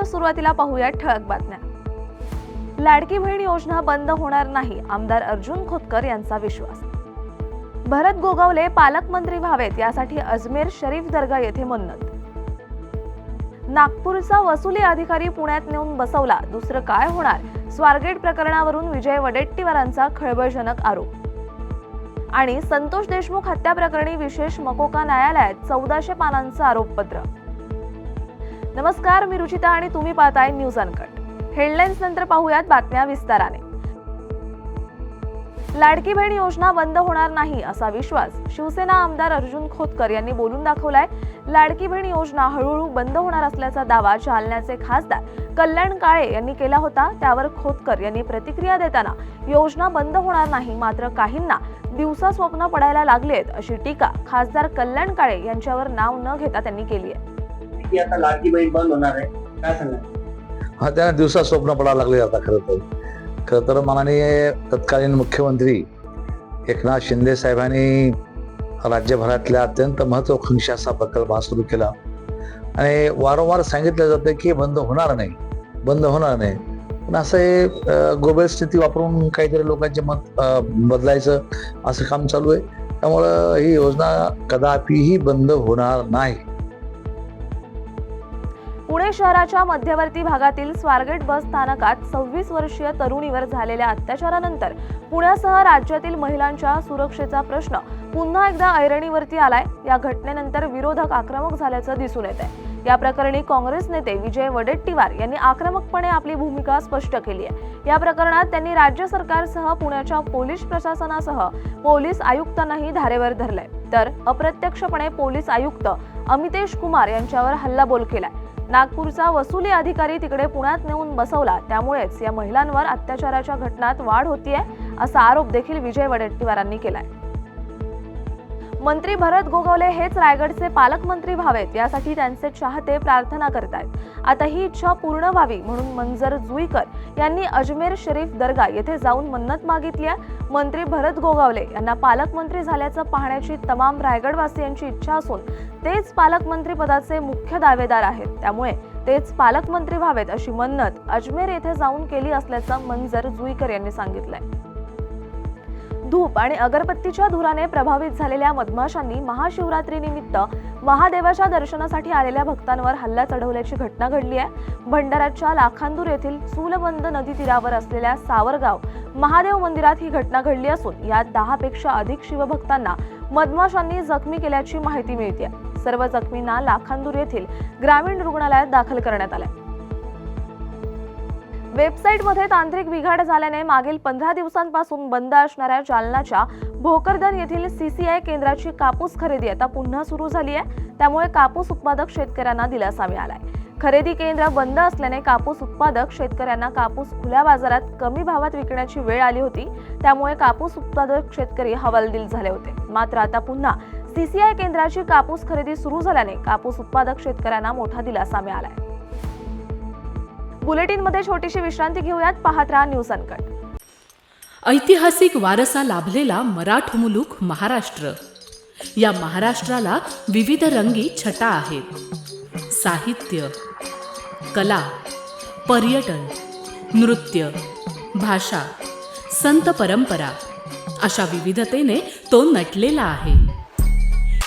बुलेटिनच्या सुरुवातीला पाहूया ठळक बातम्या. लाडकी बहीण योजना बंद होणार नाही आमदार अर्जुन खोतकर यांचा विश्वास. भरत गोगावले पालकमंत्री व्हावेत यासाठी अजमेर शरीफ दर्गा येथे मन्नत. नागपूरचा वसुली अधिकारी पुण्यात नेऊन बसवला दुसरं काय होणार? स्वारगेट प्रकरणावरून विजय वडेट्टीवारांचा खळबळजनक आरोप. आणि संतोष देशमुख हत्या प्रकरणी विशेष मकोका न्यायालयात चौदाशे पानांचं आरोपपत्र. नमस्कार मी रुचिता आणि तुम्ही पाहताय न्यूज अनकट. हेडलाईन्स नंतर पाहूयात बातम्या विस्ताराने. लाडकी बहीण योजना बंद होणार नाही असा विश्वास शिवसेना आमदार अर्जुन खोतकर यांनी बोलून दाखवलाय. लाडकी बहीण योजना हळूहळू बंद होणार असल्याचा दावा जालन्याचे खासदार कल्याण काळे यांनी केला होता. त्यावर खोतकर यांनी प्रतिक्रिया देताना योजना बंद होणार नाही मात्र काहींना दिवसा स्वप्न पडायला लागली आहेत अशी टीका खासदार कल्याण काळे यांच्यावर नाव न घेता त्यांनी केली आहे. की आता लाडकी बहीण बंद होणार आहे? काय सांगणार हा त्यांना दिवसा स्वप्न पडायला लागले आता खरं तर. खरं तर माननीय तत्कालीन मुख्यमंत्री एकनाथ शिंदे साहेबांनी राज्यभरातल्या अत्यंत महत्वाकांक्षी असा प्रकल्प हा सुरू केला. आणि वारंवार सांगितलं जातं की बंद होणार नाही बंद होणार नाही. पण असं हे अं, स्थिती वापरून काहीतरी लोकांचे मत बदलायचं असं काम चालू आहे. त्यामुळं ही योजना कदापिही बंद होणार नाही. पुणे शहराच्या मध्यवर्ती भागातील स्वारगेट बस स्थानकात सव्वीस वर्षीय तरुणीवर झालेल्या अत्याचारानंतर पुण्यासह राज्यातील महिलांच्या सुरक्षेचा प्रश्न पुन्हा एकदा ऐरणीवरती आलाय. या घटनेनंतर विरोधक आक्रमक झाल्याचं दिसून येत आहे या प्रकरणी काँग्रेस नेते विजय वडेट्टीवार यांनी आक्रमकपणे आपली भूमिका स्पष्ट केली आहे. या प्रकरणात त्यांनी राज्य सरकारसह पुण्याच्या पोलीस प्रशासनासह पोलीस आयुक्तांनाही धारेवर धरलंय. तर अप्रत्यक्षपणे पोलीस आयुक्त अमितेश कुमार यांच्यावर हल्लाबोल केलाय. नागपूरचा वसुली अधिकारी तिकडे पुण्यात नेऊन बसवला. त्यामुळेच या महिलांवर अत्याचाराच्या घटनात वाढ होतीये असा आरोप देखील विजय वडेट्टीवारांनी केलाय. मंत्री भरत गोगावले हेच रायगडचे पालकमंत्री व्हावेत यासाठी त्यांचे चाहते प्रार्थना करतायत. आता ही इच्छा पूर्ण व्हावी म्हणून मंजर जुईकर यांनी अजमेर शरीफ दर्गा येथे जाऊन मन्नत मागितली आहे मंत्री भरत गोगावले यांना पालकमंत्री झाल्याचं पाहण्याची तमाम रायगडवासियांची इच्छा असून तेच पालकमंत्री पदाचे मुख्य दावेदार आहेत. त्यामुळे तेच पालकमंत्री व्हावेत अशी मन्नत अजमेर येथे जाऊन केली असल्याचं मंजर जुईकर यांनी सांगितलंय. धूप आणि अगरबत्तीच्या धुराने प्रभावित झालेल्या मधमाशांनी महाशिवरात्रीनिमित्त महादेवाच्या दर्शनासाठी आलेल्या भक्तांवर हल्ला चढवल्याची घटना घडली आहे. भंडाऱ्याच्या लाखांदूर येथील चूलबंद नदी तीरावर असलेल्या सावरगाव महादेव मंदिरात ही घटना घडली असून यात दहापेक्षा अधिक शिवभक्तांना मधमाशांनी जखमी केल्याची माहिती मिळते सर्व जखमींना लाखांदूर येथील ग्रामीण रुग्णालयात दाखल करण्यात आलंय वेबसाईटमध्ये तांत्रिक बिघाड झाल्याने मागील पंधरा दिवसांपासून बंद असणाऱ्या जालनाच्या भोकरदन येथील सीसीआय केंद्राची कापूस खरेदी आता पुन्हा सुरू झाली आहे. त्यामुळे कापूस उत्पादक शेतकऱ्यांना दिलासा मिळालाय. खरेदी केंद्र बंद असल्याने कापूस उत्पादक शेतकऱ्यांना कापूस खुल्या बाजारात कमी भावात विकण्याची वेळ आली होती. त्यामुळे कापूस उत्पादक शेतकरी हवालदिल झाले होते. मात्र आता पुन्हा सीसीआय केंद्राची कापूस खरेदी सुरू झाल्याने कापूस उत्पादक शेतकऱ्यांना मोठा दिलासा मिळालाय. बुलेटिनमध्ये छोटीशी विश्रांती घेऊयात. पाहत राहा न्यूज अनकट. ऐतिहासिक वारसा लाभलेला मराठ मुलूक महाराष्ट्र. या महाराष्ट्राला विविध रंगी छटा आहेत. साहित्य कला पर्यटन नृत्य भाषा संत परंपरा अशा विविधतेने तो नटलेला आहे.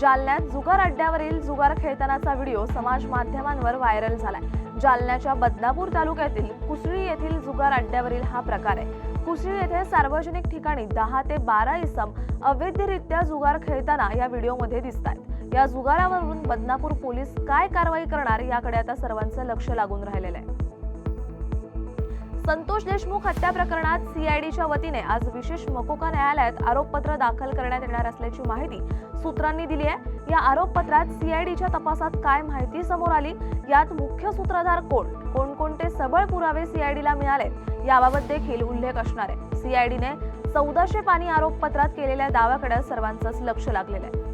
जालन्यात जुगार अड्ड्यावरील जुगार खेळतानाचा व्हिडिओ समाज माध्यमांवर व्हायरल झालाय. जालन्याच्या बदनापूर तालुक्यातील कुसळी येथील जुगार अड्ड्यावरील हा प्रकार आहे. कुसळी येथे सार्वजनिक ठिकाणी दहा ते बारा इसम अवैधरित्या जुगार खेळताना या व्हिडिओमध्ये दिसत आहेत या जुगारावरून बदनापूर पोलीस काय कारवाई करणार याकडे आता सर्वांचं लक्ष लागून राहिलेलं आहे. संतोष देशमुख हत्या प्रकरणात सीआयडीच्या वतीने आज विशेष मकोका न्यायालयात आरोपपत्र दाखल करण्यात येणार असल्याची माहिती सूत्रांनी दिली आहे या आरोपपत्रात सीआयडीच्या तपासात काय माहिती समोर आली? यात मुख्य सूत्रधार कोण? कोणकोणते सबळ पुरावे सीआयडीला मिळाले याबाबत देखील उल्लेख असणार आहे. सीआयडीने चौदाशे पाणी आरोपपत्रात केलेल्या दाव्याकडे सर्वांचंच लक्ष लागलेलं आहे.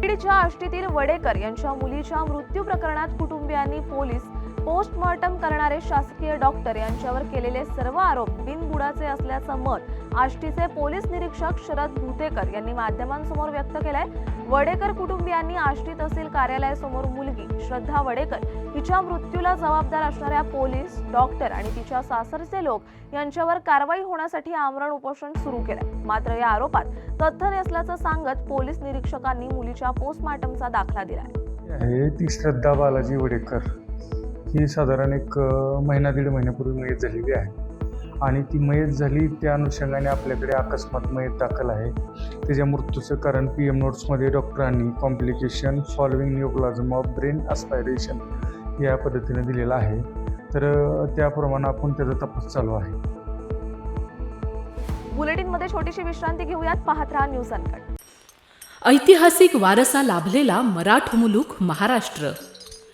बीडच्या आष्टीतील वडेकर यांच्या मुलीच्या मृत्यू प्रकरणात कुटुंबियांनी पोलीस पोस्टमॉर्टम करणारे शासकीय डॉक्टर यांच्यावर केलेले सर्व आरोप बिनबुडाचे असल्याचं मत आष्टीचे पोलीस निरीक्षक शरद भुतेकर यांनी माध्यमांसमोर व्यक्त केलंय. वडेकर कुटुंबियांनी आष्टी तहसील कार्यालयासमोर मुलगी श्रद्धा वडेकर हिच्या मृत्यूला जबाबदार असणाऱ्या पोलीस डॉक्टर आणि तिच्या सासरचे लोक यांच्यावर कारवाई होण्यासाठी आमरण उपोषण सुरू केलंय. मात्र या आरोपात तथ्य नसल्याचं सांगत पोलीस निरीक्षकांनी मुलीच्या पोस्टमॉर्टमचा दाखला दिलाय. ती श्रद्धा बालाजी वडेकर. ही साधारण एक महिना दीड महिन्यापूर्वी मयत झालेली आहे. आणि ती मयत झाली त्या अनुषंगाने आपल्याकडे अकस्मात मयत दाखल आहे. त्याच्या मृत्यूचं कारण पी एम नोट्समध्ये डॉक्टरांनी complication following neoplasm of brain aspiration या पद्धतीने दिलेलं आहे. तर त्याप्रमाणे आपण त्याचा तपास चालू आहे. बुलेटिनमध्ये छोटीशी विश्रांती घेऊयात. पाहत राहा न्यूज अनकट. ऐतिहासिक वारसा लाभलेला मराठ मुलूक महाराष्ट्र.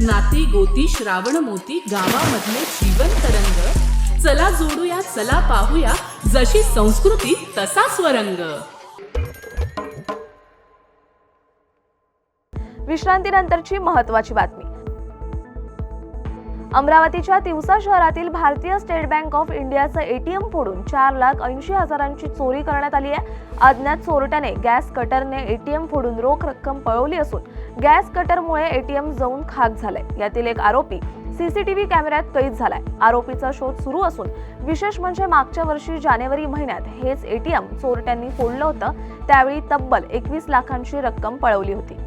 नाती गोती श्रावण मोती गावामधले जीवन तरंग. चला जोडूया चला पाहूया जशी संस्कृती तसा स्वरंग. विश्रांतीनंतरची महत्वाची बातमी. अमरावतीच्या तिवसा शहरातील भारतीय स्टेट बँक ऑफ इंडियाचं एटीएम फोडून चार लाख ऐंशी हजारांची चोरी करण्यात आली आहे. अज्ञात चोरट्याने गॅस कटरने एटीएम फोडून रोख रक्कम पळवली असून गॅस कटरमुळे एटीएम जाऊन खाक झालंय. यातील एक आरोपी सीसीटीव्ही कॅमेऱ्यात कैद झालाय. आरोपीचा शोध सुरू असून विशेष म्हणजे मागच्या वर्षी जानेवारी महिन्यात हेच एटीएम चोरट्यांनी फोडलं होतं. त्यावेळी तब्बल एकवीस लाखांची रक्कम पळवली होती.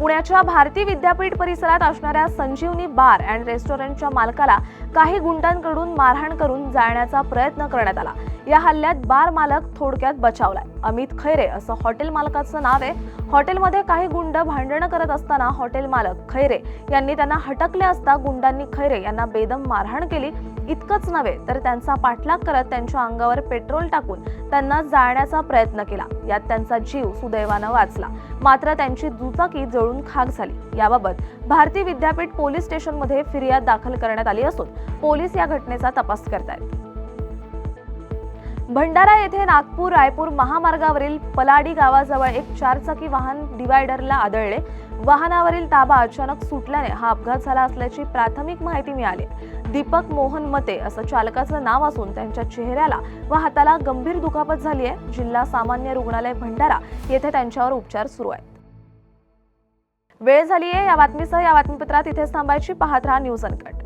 पुण्याच्या भारती विद्यापीठ परिसरात असणाऱ्या संजीवनी बार अँड रेस्टॉरंटच्या मालकाला काही गुंडांकडून मारहाण करून जाळण्याचा प्रयत्न करण्यात आला. या हल्ल्यात बार मालक थोडक्यात बचावलाय. अमित खैरे असं हॉटेल मालकाचं नाव आहे. हॉटेलमध्ये काही गुंड भांडणं करत असताना हॉटेल मालक खैरे यांनी त्यांना हटकले असता गुंडांनी खैरे यांना बेदम मारहाण केली. इतकंच नव्हे तर त्यांचा पाठलाग करत त्यांच्या अंगावर पेट्रोल टाकून त्यांना जाळण्याचा प्रयत्न केला. यात त्यांचा जीव सुदैवानं वाचला. मात्र त्यांची दुचाकी जळून खाक झाली. याबाबत भारती विद्यापीठ पोलीस स्टेशनमध्ये फिर्याद दाखल करण्यात आली असून पोलीस या घटनेचा तपास करतायत. भंडारा येथे नागपूर रायपूर महामार्गावरील पलाडी गावाजवळ एक चारचाकी वाहन डिवायडरला आदळले. वाहनावरील ताबा अचानक सुटल्याने हा अपघात झाला असल्याची प्राथमिक माहिती मिळाली. दीपक मोहन मते असं चालकाचं नाव असून त्यांच्या चेहऱ्याला व हाताला गंभीर दुखापत झाली आहे. जिल्हा सामान्य रुग्णालय भंडारा येथे त्यांच्यावर उपचार सुरू आहेत. वेळ झाली आहे या बातमीसह या बातमीपत्रात इथेच थांबायची. पाहत राहा न्यूज अनकट.